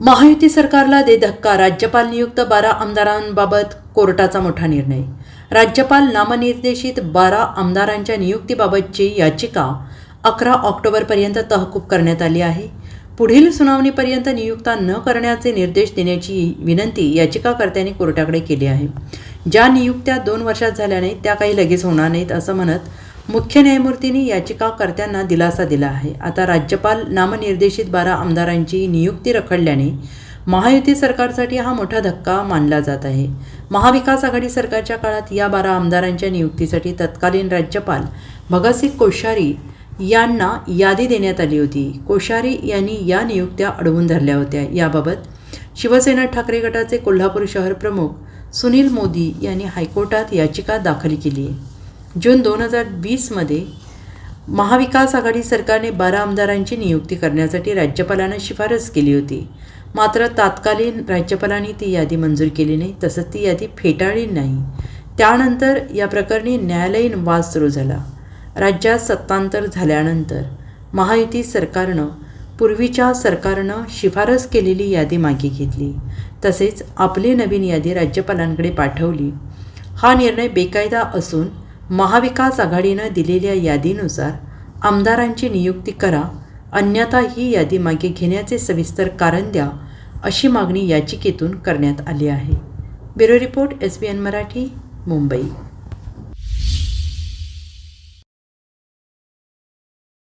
महायुती सरकारला दे धक्का राज्यपाल नियुक्त बारा आमदारांबाबत कोर्टाचा मोठा निर्णय. राज्यपाल नामनिर्देशित बारा आमदारांच्या नियुक्तीबाबतची याचिका अकरा ऑक्टोबरपर्यंत तहकूब करण्यात आली आहे. पुढील सुनावणीपर्यंत नियुक्ता न करण्याचे निर्देश देण्याची विनंती याचिकाकर्त्यांनी कोर्टाकडे केली आहे. ज्या नियुक्त्या दोन वर्षात झाल्या नाहीत त्या काही लगेच होणार नाहीत असं म्हणत मुख्य न्यायमूर्तींनी याचिकाकर्त्यांना दिलासा दिला आहे. आता राज्यपाल नामनिर्देशित बारा आमदारांची नियुक्ती रखडल्याने महायुती सरकारसाठी हा मोठा धक्का मानला जात आहे. महाविकास आघाडी सरकारच्या काळात या बारा आमदारांच्या नियुक्तीसाठी तत्कालीन राज्यपाल भगतसिंग कोश्यारी यांना यादी देण्यात आली होती. कोश्यारी यांनी या नियुक्त्या अडवून धरल्या होत्या. याबाबत शिवसेना ठाकरे गटाचे कोल्हापूर शहर प्रमुख सुनील मोदी यांनी हायकोर्टात याचिका दाखल केली. आहे जून दोन हजार वीसमध्ये महाविकास आघाडी सरकारने बारा आमदारांची नियुक्ती करण्यासाठी राज्यपालांना शिफारस केली होती. मात्र तात्कालीन राज्यपालांनी ती यादी मंजूर केली नाही तसंच ती यादी फेटाळली नाही. त्यानंतर या प्रकरणी न्यायालयीन वाद सुरू झाला. राज्यात सत्तांतर झाल्यानंतर महायुती सरकारनं पूर्वीच्या सरकारनं शिफारस केलेली यादी मागे घेतली. तसेच आपली नवीन यादी राज्यपालांकडे पाठवली. हा निर्णय बेकायदा असून महाविकास आघाडीनं दिलेल्या यादीनुसार आमदारांची नियुक्ती करा अन्यथा ही यादी मागे घेण्याचे सविस्तर कारण द्या अशी मागणी याचिकेतून करण्यात आली आहे. Bureau report S B N Marathi Mumbai.